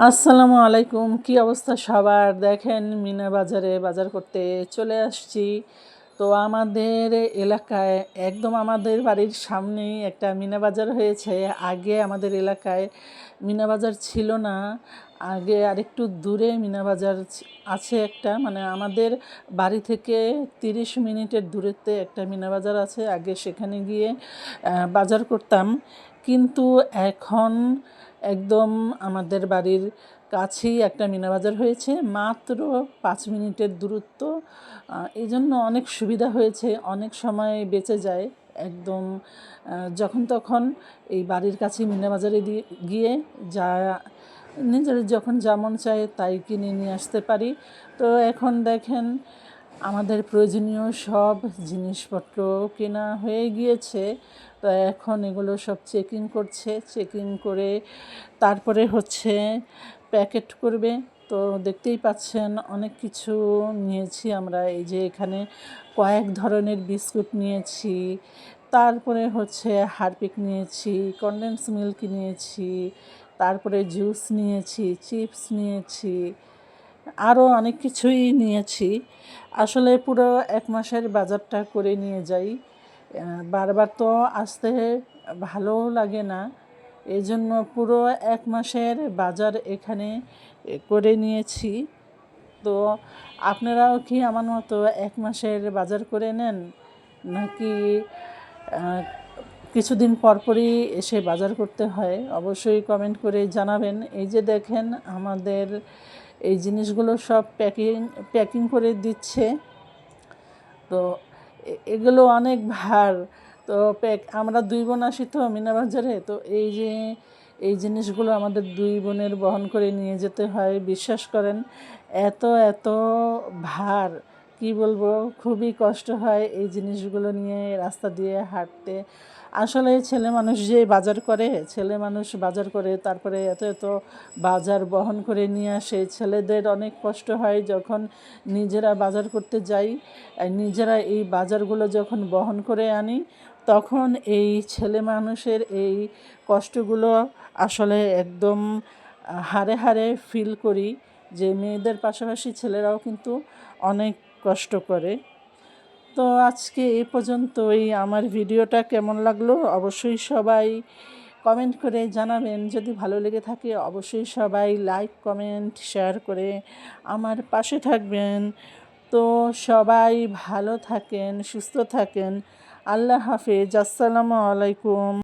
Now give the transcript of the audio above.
আসসালামু আলাইকুম, কি অবস্থা সবার? দেখেন, মিনা বাজারে বাজার করতে চলে আসছি। তো আমাদের এলাকায়, একদম আমাদের বাড়ির সামনেই একটা মিনা বাজার হয়েছে। আগে আমাদের এলাকায় মিনা বাজার ছিল না। আগে আরেকটু দূরে মিনা বাজার আছে একটা। মানে আমাদের বাড়ি থেকে তিরিশ মিনিটের দূরত্বে একটা মিনা বাজার আছে। আগে সেখানে গিয়ে বাজার করতাম। কিন্তু এখন একদম আমাদের বাড়ির কাছেই একটা মিনাবাজার হয়েছে, মাত্র পাঁচ মিনিটের দূরত্ব। এই জন্য অনেক সুবিধা হয়েছে, অনেক সময় বেঁচে যায়। একদম যখন তখন এই বাড়ির কাছে মিনাবাজারে দিয়ে গিয়ে যা, নিজের যখন যেমন চায় তাই কিনে নিয়ে আসতে পারি। তো এখন দেখেন, আমাদের প্রয়োজনীয় সব জিনিসপত্র কেনা হয়ে গিয়েছে। তো এখন এগুলো সব চেকিং করছে চেকিং করে তারপরে হচ্ছে প্যাকেট করবে। তো দেখতেই পাচ্ছেন অনেক কিছু নিয়েছি আমরা। এই যে এখানে কয়েক ধরনের বিস্কুট নিয়েছি, তারপরে হচ্ছে হারপিক নিয়েছি কনডেন্স মিল্ক নিয়েছি, তারপরে জুস নিয়েছি চিপস নিয়েছি আরও অনেক কিছুই নিয়েছি। আসলে পুরো এক মাসের বাজারটা করে নিয়ে যাই। বারবার তো আসতে ভালো লাগে না। এই জন্য পুরো এক মাসের বাজার এখানে করে নিয়েছি। তো আপনারাও কি আমার মতো এক মাসের বাজার করে নেন? নাকি কিছুদিন পরপরই এসে বাজার করতে হয়? অবশ্যই কমেন্ট করে জানাবেন। এই যে দেখেন, আমাদের এই জিনিসগুলো সব প্যাকিং প্যাকিং করে দিচ্ছে। তো এগুলো অনেক ভার। তো প্যাক আমরা দুই বোন আসি তো মিনাবাজারে, তো এই যে, এই জিনিসগুলো আমাদের দুই বোনের বহন করে নিয়ে যেতে হয়, বিশ্বাস করেন, এত এত ভার। কি বলব, খুবই কষ্ট হয় এই জিনিসগুলো নিয়ে রাস্তা দিয়ে হাঁটতে। আসলে ছেলে মানুষ যে বাজার করে, ছেলে মানুষ বাজার করে, তারপরে এত এত বাজার বহন করে নিয়ে আসে, ছেলেদের অনেক কষ্ট হয় যখন নিজেরা বাজার করতে যাই। নিজেরা এই বাজারগুলো যখন বহন করে আনি, তখন এই ছেলে মানুষের এই কষ্টগুলো আসলে একদম হারে হারে ফিল করি যে মেয়েদের পাশাপাশি ছেলেরাও কিন্তু অনেক কষ্ট করে। তো আজকে এ পর্যন্তই। আমার ভিডিওটা কেমন লাগল অবশ্যই সবাই কমেন্ট করে জানাবেন। যদি ভালো লেগে থাকে অবশ্যই সবাই লাইক, কমেন্ট, শেয়ার করে আমার পাশে থাকবেন। তো সবাই ভালো থাকেন, সুস্থ থাকেন। আল্লাহ হাফেজ। আসসালামু আলাইকুম।